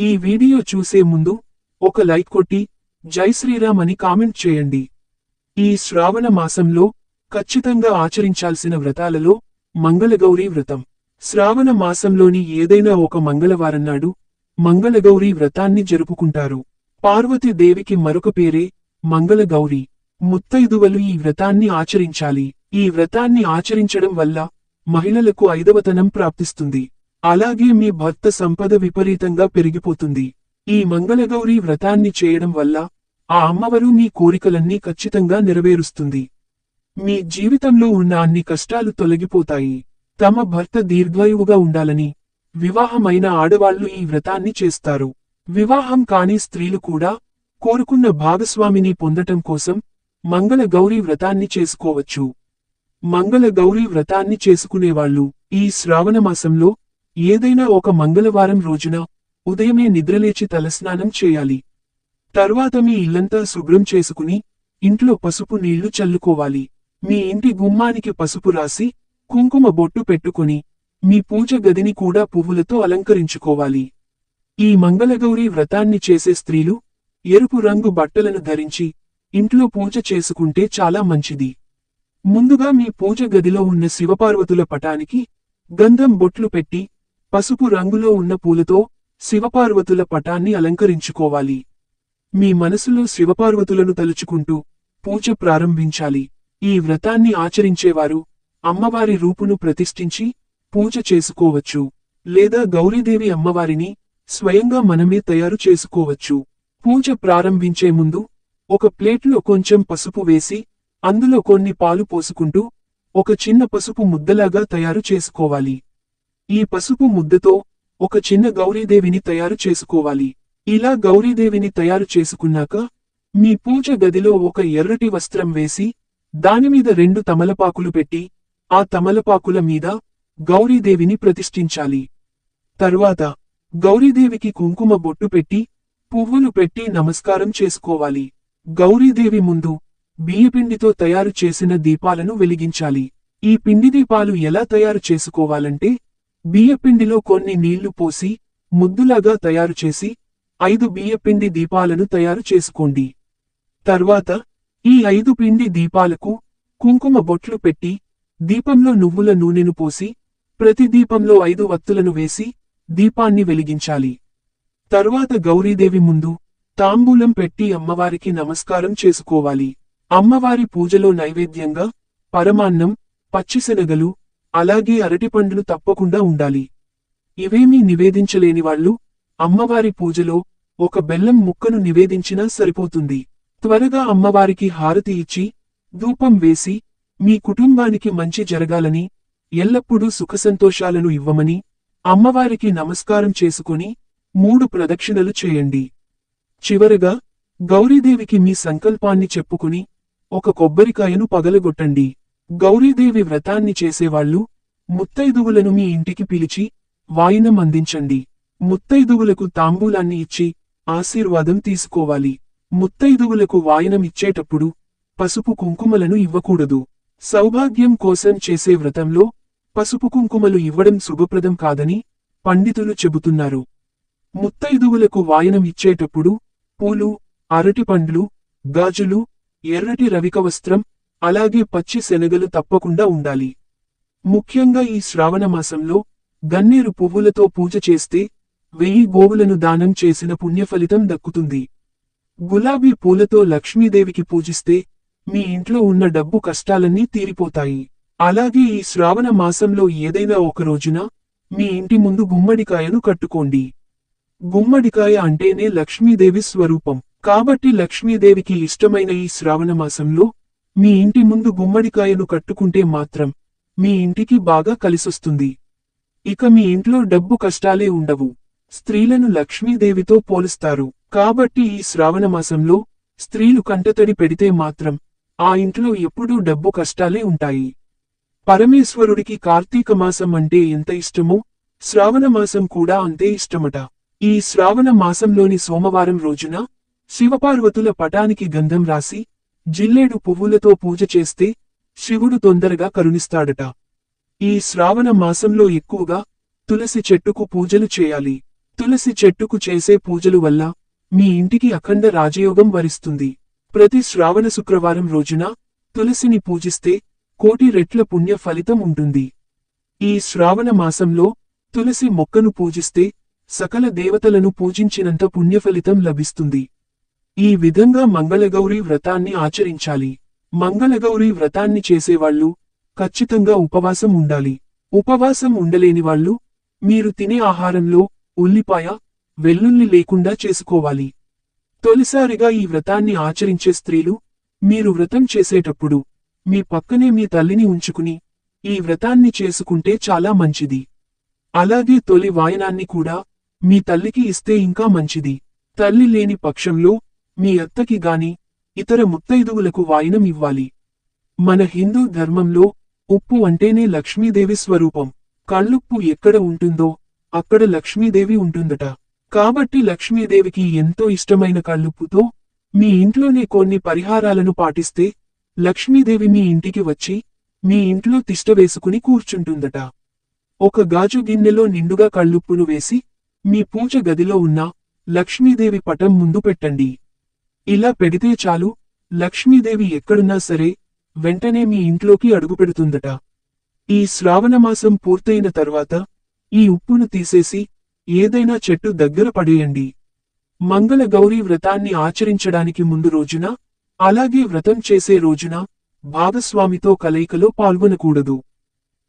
ఈ వీడియో చూసే ముందు ఒక లైక్ కొట్టి జై శ్రీరామ్ అని కామెంట్ చేయండి. ఈ శ్రావణ మాసంలో ఖచ్చితంగా ఆచరించాల్సిన వ్రతాలలో మంగళగౌరీ వ్రతం. శ్రావణ మాసంలోని ఏదైనా ఒక మంగళవారం నాడు మంగళగౌరీ వ్రతాన్ని జరుపుకుంటారు. పార్వతీదేవికి మరొక పేరే మంగళగౌరీ. ముత్తైదువలు ఈ వ్రతాన్ని ఆచరించాలి. ఈ వ్రతాన్ని ఆచరించడం వల్ల మహిళలకు ఐదవతనం ప్రాప్తిస్తుంది. అలాగే మీ భర్త సంపద విపరీతంగా పెరిగిపోతుంది. ఈ మంగళగౌరి వ్రతాన్ని చేయడం వల్ల ఆ అమ్మవారు మీ కోరికలన్నీ ఖచ్చితంగా నెరవేరుస్తుంది. మీ జీవితంలో ఉన్న అన్ని కష్టాలు తొలగిపోతాయి. తమ భర్త దీర్ఘాయువుగా ఉండాలని వివాహమైన ఆడవాళ్ళు ఈ వ్రతాన్ని చేస్తారు. వివాహం కాని స్త్రీలు కూడా కోరుకున్న భాగస్వామిని పొందటం కోసం మంగళ గౌరీ వ్రతాన్ని చేసుకోవచ్చు. మంగళ గౌరీ వ్రతాన్ని చేసుకునేవాళ్ళు ఈ శ్రావణ మాసంలో ఏదైనా ఒక మంగళవారం రోజున ఉదయమే నిద్రలేచి తలస్నానం చేయాలి. తర్వాత మీ ఇల్లంతా శుభ్రం చేసుకుని ఇంట్లో పసుపు నీళ్ళు చల్లుకోవాలి. మీ ఇంటి గుమ్మానికి పసుపు రాసి కుంకుమ బొట్టు పెట్టుకుని మీ పూజ గదిని కూడా పువ్వులతో అలంకరించుకోవాలి. ఈ మంగళగౌరి వ్రతాన్ని చేసే స్త్రీలు ఎరుపు రంగు బట్టలను ధరించి ఇంట్లో పూజ చేసుకుంటే చాలా మంచిది. ముందుగా మీ పూజ గదిలో ఉన్న శివపార్వతుల పటానికి గంధం బొట్లు పెట్టి పసుపు రంగులో ఉన్న పూలతో శివపార్వతుల పటాన్ని అలంకరించుకోవాలి. మీ మనసులో శివపార్వతులను తలుచుకుంటూ పూజ ప్రారంభించాలి. ఈ వ్రతాన్ని ఆచరించేవారు అమ్మవారి రూపును ప్రతిష్ఠించి పూజ చేసుకోవచ్చు. లేదా గౌరీదేవి అమ్మవారిని స్వయంగా మనమే తయారు చేసుకోవచ్చు. పూజ ప్రారంభించే ముందు ఒక ప్లేట్లో కొంచెం పసుపు వేసి అందులో కొన్ని పాలు పోసుకుంటూ ఒక చిన్న పసుపు ముద్దలాగా తయారు చేసుకోవాలి. ఈ పసుపు ముద్దతో ఒక చిన్న గౌరీదేవిని తయారు చేసుకోవాలి. ఇలా గౌరీదేవిని తయారు చేసుకున్నాక మీ పూజ గదిలో ఒక ఎర్రటి వస్త్రం వేసి దానిమీద రెండు తమలపాకులు పెట్టి ఆ తమలపాకుల మీద గౌరీదేవిని ప్రతిష్ఠించాలి. తరువాత గౌరీదేవికి కుంకుమ బొట్టు పెట్టి పువ్వులు పెట్టి నమస్కారం చేసుకోవాలి. గౌరీదేవి ముందు బియ్యపిండితో తయారు చేసిన దీపాలను వెలిగించాలి. ఈ పిండి దీపాలు ఎలా తయారు చేసుకోవాలంటే బియ్యపిండిలో కొన్ని నీళ్ళు పోసి ముద్దులాగా తయారు చేసి ఐదు బియ్యపిండి దీపాలను తయారు చేసుకోండి. తర్వాత ఈ ఐదు పిండి దీపాలకు కుంకుమ బొట్లు పెట్టి దీపంలో నువ్వుల నూనెను పోసి ప్రతి దీపంలో ఐదు వత్తులను వేసి దీపాన్ని వెలిగించాలి. తరువాత గౌరీదేవి ముందు తాంబూలం పెట్టి అమ్మవారికి నమస్కారం చేసుకోవాలి. అమ్మవారి పూజలో నైవేద్యంగా పరమాన్నం పచ్చిశనగలు అలాగే అరటిపండ్లు తప్పకుండా ఉండాలి. ఇవేమీ నివేదించలేని వాళ్ళు అమ్మవారి పూజలో ఒక బెల్లం ముక్కను నివేదించినా సరిపోతుంది. త్వరగా అమ్మవారికి హారతి ఇచ్చి ధూపం వేసి మీ కుటుంబానికి మంచి జరగాలని ఎల్లప్పుడూ సుఖసంతోషాలను ఇవ్వమని అమ్మవారికి నమస్కారం చేసుకుని మూడు ప్రదక్షిణలు చేయండి. చివరగా గౌరీదేవికి మీ సంకల్పాన్ని చెప్పుకుని ఒక కొబ్బరికాయను పగలగొట్టండి. గౌరీదేవి వ్రతాన్ని చేసేవాళ్ళు ముత్తైదువులను మీ ఇంటికి పిలిచి వాయినం అందించండి. ముత్తైదువులకు తాంబూలాన్ని ఇచ్చి ఆశీర్వాదం తీసుకోవాలి. ముత్తైదువులకు వాయనం ఇచ్చేటప్పుడు పసుపు కుంకుమలను ఇవ్వకూడదు. సౌభాగ్యం కోసం చేసే వ్రతంలో పసుపు కుంకుమలు ఇవ్వడం శుభప్రదం కాదని పండితులు చెబుతున్నారు. ముత్తైదువులకు వాయనం ఇచ్చేటప్పుడు పూలు అరటిపండ్లు గాజులు ఎర్రటి రవిక వస్త్రం అలాగే పచ్చి శనగలు తప్పకుండా ఉండాలి. ముఖ్యంగా ఈ శ్రావణ మాసంలో గన్నేరు పువ్వులతో పూజ చేస్తే వెయ్యి గోవులను దానం చేసిన పుణ్యఫలితం దక్కుతుంది. గులాబీ పూలతో లక్ష్మీదేవికి పూజిస్తే మీ ఇంట్లో ఉన్న డబ్బు కష్టాలన్నీ తీరిపోతాయి. అలాగే ఈ శ్రావణ మాసంలో ఏదైనా ఒక రోజున మీ ఇంటి ముందు గుమ్మడికాయను కట్టుకోండి. గుమ్మడికాయ అంటేనే లక్ష్మీదేవి స్వరూపం. కాబట్టి లక్ష్మీదేవికి ఇష్టమైన ఈ శ్రావణ మాసంలో మీ ఇంటి ముందు గుమ్మడికాయను కట్టుకుంటే మాత్రం మీ ఇంటికి బాగా కలిసొస్తుంది. ఇక మీ ఇంట్లో డబ్బు కష్టాలే ఉండవు. స్త్రీలను లక్ష్మీదేవితో పోలుస్తారు. కాబట్టి ఈ శ్రావణ మాసంలో స్త్రీలు కంటతడి పెడితే మాత్రం ఆ ఇంట్లో ఎప్పుడూ డబ్బు కష్టాలే ఉంటాయి. పరమేశ్వరుడికి కార్తీక మాసం అంటే ఎంత ఇష్టమో శ్రావణ మాసం కూడా అంతే ఇష్టమట. ఈ శ్రావణ మాసంలోని సోమవారం రోజున శివపార్వతుల పటానికి గంధం రాసి జిల్లేడు పువ్వులతో పూజ చేస్తే శివుడు తొందరగా కరుణిస్తాడట. ఈ శ్రావణ మాసంలో ఎక్కువగా తులసి చెట్టుకు పూజలు చేయాలి. తులసి చెట్టుకు చేసే పూజలు వల్ల మీ ఇంటికి అఖండ రాజయోగం వరిస్తుంది. ప్రతి శ్రావణ శుక్రవారం రోజున తులసిని పూజిస్తే కోటి రెట్ల పుణ్య ఫలితం ఉంటుంది. ఈ శ్రావణ మాసంలో తులసి మొక్కను పూజిస్తే సకల దేవతలను పూజించినంత పుణ్యఫలితం లభిస్తుంది. ఈ విధంగా మంగళగౌరి వ్రతాన్ని ఆచరించాలి. మంగళగౌరి వ్రతాన్ని చేసేవాళ్ళు ఖచ్చితంగా ఉపవాసం ఉండాలి. ఉపవాసం ఉండలేని వాళ్ళు మీరు తినే ఆహారంలో ఉల్లిపాయ వెల్లుల్లి లేకుండా చేసుకోవాలి. తొలిసారిగా ఈ వ్రతాన్ని ఆచరించే స్త్రీలు మీరు వ్రతం చేసేటప్పుడు మీ పక్కనే మీ తల్లిని ఉంచుకుని ఈ వ్రతాన్ని చేసుకుంటే చాలా మంచిది. అలాగే తొలి వాయనాన్ని కూడా మీ తల్లికి ఇస్తే ఇంకా మంచిది. తల్లి లేని పక్షంలో మీ అత్తకి గాని ఇతర ముత్తైదువులకు వాయినం ఇవ్వాలి. మన హిందూ ధర్మంలో ఉప్పు అంటేనే లక్ష్మీదేవి స్వరూపం. కళ్ళుప్పు ఎక్కడ ఉంటుందో అక్కడ లక్ష్మీదేవి ఉంటుందట. కాబట్టి లక్ష్మీదేవికి ఎంతో ఇష్టమైన కళ్ళుప్పుతో మీ ఇంట్లోనే కొన్ని పరిహారాలను పాటిస్తే లక్ష్మీదేవి మీ ఇంటికి వచ్చి మీ ఇంట్లో తిష్ట వేసుకుని కూర్చుంటుందట. ఒక గాజు గిన్నెలో నిండుగా కళ్ళుప్పును వేసి మీ పూజ గదిలో ఉన్న లక్ష్మీదేవి పటం ముందు పెట్టండి. ఇలా పెడితే చాలు. లక్ష్మీదేవి ఎక్కడున్నా సరే వెంటనే మీ ఇంట్లోకి అడుగుపెడుతుందట. ఈ శ్రావణమాసం పూర్తయిన తర్వాత ఈ ఉప్పును తీసేసి ఏదైనా చెట్టు దగ్గర పడేయండి. మంగళ గౌరీ వ్రతాన్ని ఆచరించడానికి ముందు రోజున అలాగే వ్రతం చేసే రోజున భాగస్వామితో కలయికలో పాల్గొనకూడదు.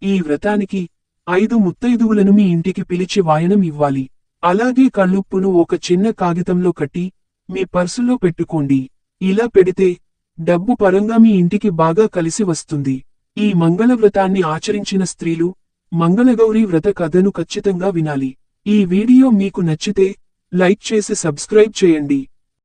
ఈ వ్రతానికి ఐదు ముత్తైదువులను మీ ఇంటికి పిలిచి వాయనం ఇవ్వాలి. అలాగే కళ్ళుప్పును ఒక చిన్న కాగితంలో కట్టి మీ పర్సులో పెట్టుకోండి. ఇలా పెడితే డబ్బు పరంగా మీ ఇంటికి బాగా కలిసి వస్తుంది. ఈ మంగళ వ్రతాన్ని ఆచరించిన స్త్రీలు మంగళగౌరీ వ్రత కథను ఖచ్చితంగా వినాలి. ఈ వీడియో మీకు నచ్చితే లైక్ చేసి సబ్స్క్రైబ్ చేయండి.